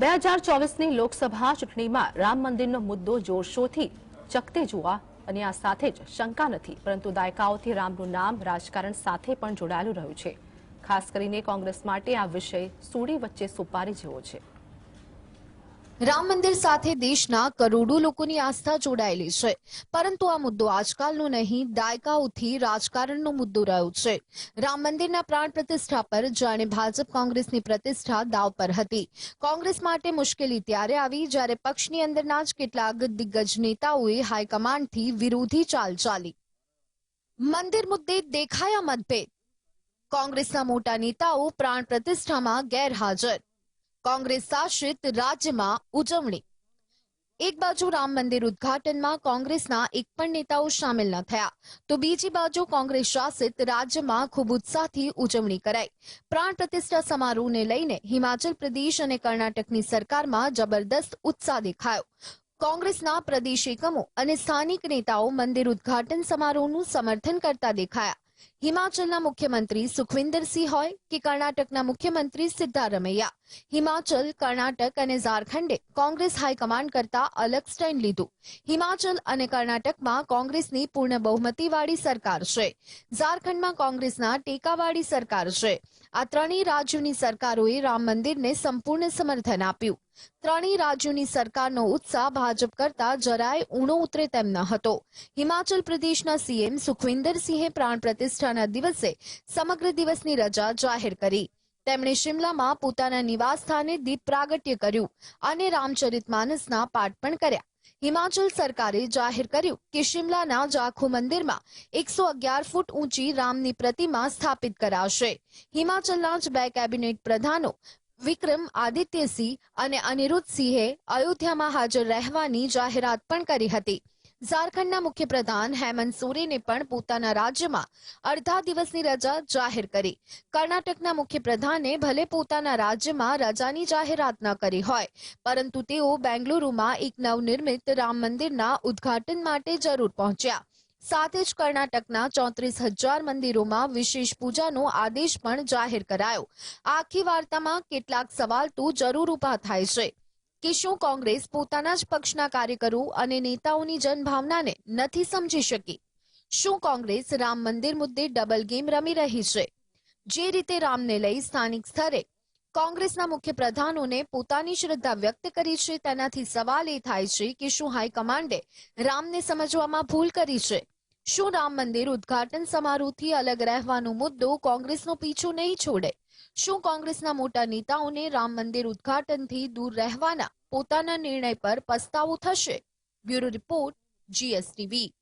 બે હજાર ચોવીસની લોકસભા ચૂંટણીમાં રામ મંદિરનો મુદ્દો જોરશોરથી ચકતે જોવા અને આ સાથે જ શંકા નથી, પરંતુ દાયકાઓથી રામનું નામ રાજકારણ સાથે પણ જોડાયેલું રહ્યું છે. ખાસ કરીને કોંગ્રેસ માટે આ વિષય સૂડી વચ્ચે સુપારી જેવો છે. રામ મંદિર સાથે દેશના કરોડો લોકોની આસ્થા જોડાયેલી છે. પરંતુ આ મુદ્દો આજકાલનો નહીં, દાયકાઓથી રાજકારણનો મુદ્દો રહ્યો છે. રામ મંદિરના પ્રાણ પ્રતિષ્ઠા પર જાણે ભાજપ કોંગ્રેસની પ્રતિષ્ઠા દાવ પર હતી. કોંગ્રેસ માટે મુશ્કેલી ત્યારે આવી જ્યારે પક્ષની અંદરના જ કેટલાક દિગ્ગજ નેતાઓએ હાઈકમાન્ડથી વિરોધી ચાલ ચાલી. મંદિર મુદ્દે દેખાયા મતભેદ. કોંગ્રેસના મોટા નેતાઓ પ્રાણ પ્રતિષ્ઠામાં ગેરહાજર. કોંગ્રેસ શાસિત રાજ્યમાં ઉજવણી. એક બાજુ રામ મંદિર ઉદઘાટનમાં કોંગ્રેસના એક પણ નેતાઓ સામેલ ન થયા. તો બીજી બાજુ કોંગ્રેસ શાસિત રાજ્યમાં ખૂબ ઉત્સાહથી ઉજવણી કરાઈ. પ્રાણ પ્રતિષ્ઠા સમારોહને લઈને હિમાચલ પ્રદેશ અને કર્ણાટકની સરકારમાં જબરદસ્ત ઉત્સાહ દેખાયો. કોંગ્રેસના પ્રદેશ એકમો અને સ્થાનિક નેતાઓ મંદિર ઉદ્ઘાટન સમારોહનું સમર્થન કરતા દેખાયા. હિમાચલના મુખ્યમંત્રી સુખવિન્દરસિંહ હોય કે કર્ણાટકના મુખ્યમંત્રી સિદ્ધારમૈયા હિમાચલ, કર્ણાટક અને ઝારખંડે કોંગ્રેસ હાઈકમાન્ડ કરતા અલગ સ્ટેન્ડ લીધું. હિમાચલ અને કર્ણાટકમાં કોંગ્રેસની પૂર્ણ બહુમતીવાળી સરકાર છે. ઝારખંડમાં કોંગ્રેસના ટેકાવાળી સરકાર છે. આ ત્રણેય રાજ્યોની સરકારોએ રામ મંદિરને સંપૂર્ણ સમર્થન આપ્યું. ત્રણેય રાજ્યોની સરકારનો ઉત્સાહ ભાજપ કરતા જરાય ઊણો ઉતરે તેમ ન હતો. હિમાચલ પ્રદેશના સીએમ સુખવિન્દરસિંહે પ્રાણ પ્રતિષ્ઠાના દિવસે સમગ્ર દિવસની રજા જાહેર કરી. તેમણે શિમલામાં પોતાના નિવાસ સ્થાને દીપ પ્રાગટ્ય કર્યું અને રામચરિતમાનસના પાઠ પણ કર્યા. હિમાચલ સરકારે જાહેર કર્યું કે શિમલાના જાખો મંદિરમાં એકસો અગિયાર ફૂટ ઊંચી રામની પ્રતિમા સ્થાપિત કરાશે. હિમાચલના જ બે કેબિનેટ પ્રધાનો વિક્રમ આદિત્યસિંહ અને અનિરુદ્ધસિંહે અયોધ્યામાં હાજર રહેવાની જાહેરાત પણ કરી હતી. ઝારખંડના મુખ્યપ્રધાન હેમંત સોરેને પણ પોતાના રાજ્યમાં અડધા દિવસની રજા જાહેર કરી. કર્ણાટકના મુખ્યપ્રધાને ભલે પોતાના રાજ્યમાં રજાની જાહેરાત ન કરી હોય, પરંતુ તેઓ બેંગલુરુમાં એક નવનિર્મિત રામ મંદિરના ઉદ્ઘાટન માટે જરૂર પહોંચ્યા. સાથે જ કર્ણાટકના ચોત્રીસ હજાર મંદિરોમાં વિશેષ પૂજાનો આદેશ પણ જાહેર કરાયો. આખી વાર્તામાં કેટલાક સવાલ તો જરૂર ઊભા થાય છે. કે શું કોંગ્રેસ પોતાના જ પક્ષના કાર્યકરો અને નેતાઓની જનભાવનાને નથી સમજી શકી? શું કોંગ્રેસ રામ મંદિર મુદ્દે ડબલ ગેમ રમી રહી છે? જે રીતે રામને લઈ સ્થાનિક સ્તરે કોંગ્રેસના મુખ્ય પ્રધાનોને પોતાની શ્રદ્ધા વ્યક્ત કરી છે, તેનાથી સવાલ એ થાય છે કે શું હાઈકમાન્ડે રામને સમજવામાં ભૂલ કરી છે? શું રામ મંદિર ઉદ્ઘાટન સમારોહથી અલગ રહેવાનો મુદ્દો કોંગ્રેસનો પીછો નહીં છોડે? શું કોંગ્રેસના મોટા નેતાઓને રામ મંદિર ઉદ્ઘાટનથી દૂર રહેવાના પોતાના નિર્ણય પર પસ્તાવો થશે? Bureau report, GSTV.